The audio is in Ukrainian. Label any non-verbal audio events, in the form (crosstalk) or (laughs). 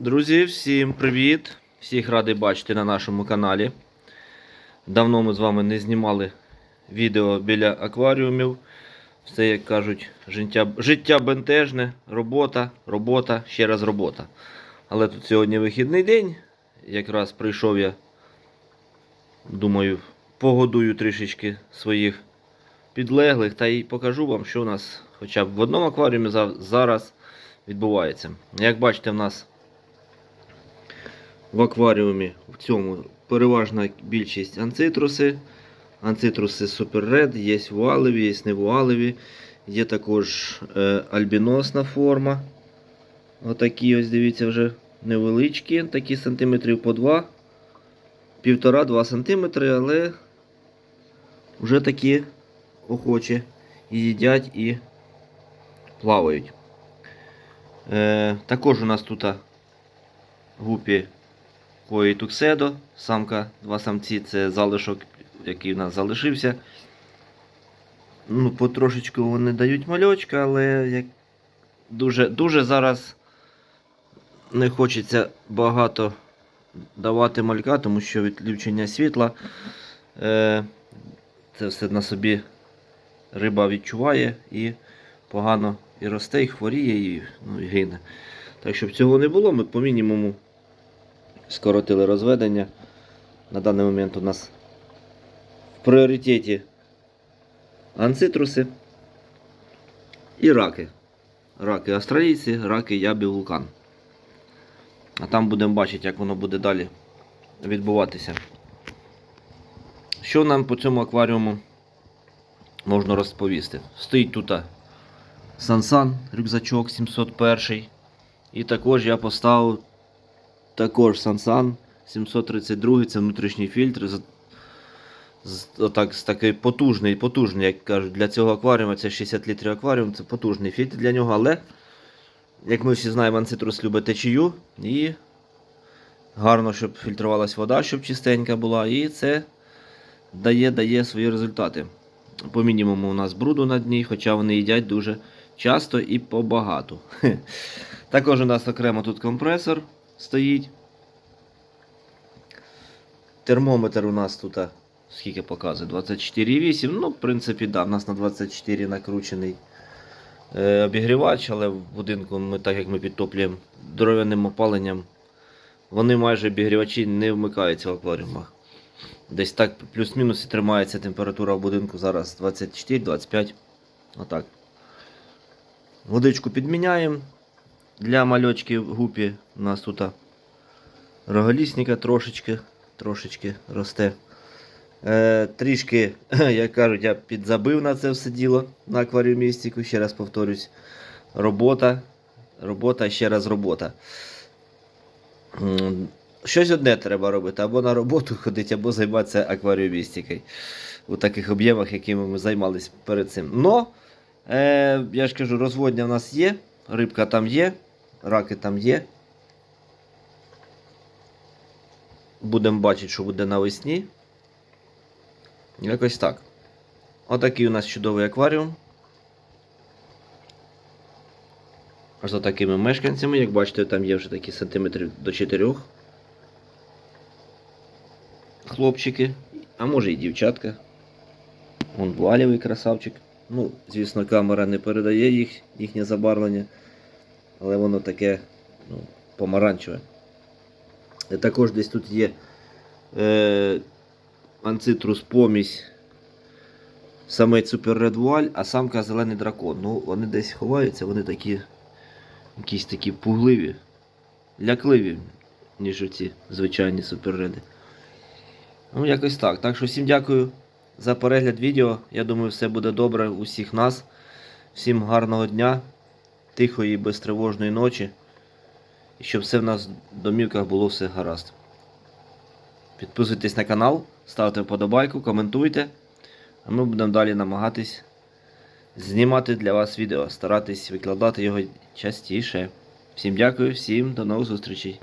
Друзі, всім привіт! Всіх радий бачити на нашому каналі. Давно ми з вами не знімали відео біля акваріумів. Все, як кажуть, життя, життя бентежне, робота, робота, ще раз робота. Але тут сьогодні вихідний день. Якраз прийшов я, думаю, погодую трішечки своїх підлеглих та й покажу вам, що у нас хоча б в одному акваріумі зараз відбувається. Як бачите, в нас в акваріумі в цьому переважна більшість анцитруси. Анцитруси Red, є вуалеві, є не вуалеві. Є також е, альбіносна форма. Отакі ось, дивіться, вже невеличкі, такі сантиметрів по 2. Півтора-два сантиметри, але вже такі охочі і їдять і плавають. Е, також у нас тут гупі Кої Тукседо, самка, два самці це залишок, який в нас залишився. Ну, потрошечку вони дають мальочка, але як дуже, дуже зараз не хочеться багато давати малька, тому що відключення світла е, це все на собі риба відчуває і погано і росте, і хворіє, і, ну, і гине. Так щоб цього не було, ми по мінімуму скоротили розведення. На даний момент у нас в пріоритеті анцитруси і раки. Раки австралійці, раки ябі вулкан. А там будемо бачити, як воно буде далі відбуватися. Що нам по цьому акваріуму можна розповісти? Стоїть тут Сансан, рюкзачок 701. І також я поставив також Сансан 732, це внутрішній фільтр. З, з, отак, з такий потужний, потужний, як кажуть, для цього акваріуму це 60 літрів акваріум, це потужний фільтр для нього, але, як ми всі знаємо, анцитрус любить течію і гарно, щоб фільтрувалась вода, щоб чистенька була. І це дає, дає свої результати. По мінімуму у нас бруду на дні, хоча вони їдять дуже часто і побагато. (laughs) Також у нас окремо тут компресор стоїть. Термометр у нас тут скільки показує? 24,8. Ну, в принципі, да, у нас на 24 накручений е, обігрівач, але в будинку ми, так як ми підтоплюємо дров'яним опаленням, вони майже обігрівачі не вмикаються в акваріумах. Десь так плюс-мінус і тримається температура в будинку зараз 24-25. Отак. Водичку підміняємо. Для мальочків гупі у нас тут роголісника трошечки, трошечки росте. Е, трішки, (laughs) як кажуть, я підзабив на це все діло на акваріумістику. Ще раз повторюсь. Робота, робота, ще раз робота. Щось одне треба робити, або на роботу (laughs) ходити, або займатися акваріумістикою у таких об'ємах, якими ми займалися перед цим. Но, е, я ж кажу, розводня в нас є, рибка там є, раки там є. Будемо бачити, що буде навесні. Якось так. Отакий у нас чудовий акваріум. За такими мешканцями, як бачите, там є вже такі сантиметрів до 4. Хлопчики, а може і дівчатка. Вон валівий красавчик. Ну, звісно, камера не передає їх, їхнє забарвлення, але воно таке ну, помаранчеве. І також десь тут є е, анцитрус помість самець Red Voile, а самка зелений дракон. Ну, вони десь ховаються, вони такі якісь такі пугливі, лякливі, ніж оці звичайні суперреди. Ну, якось так. Так що всім дякую за перегляд відео. Я думаю, все буде добре у всіх нас. Всім гарного дня, тихої, безтривожної ночі. І щоб все в нас в домівках було все гаразд. Підписуйтесь на канал, ставте вподобайку, коментуйте. А ми будемо далі намагатись знімати для вас відео, старатись викладати його частіше. Всім дякую, всім до нових зустрічей.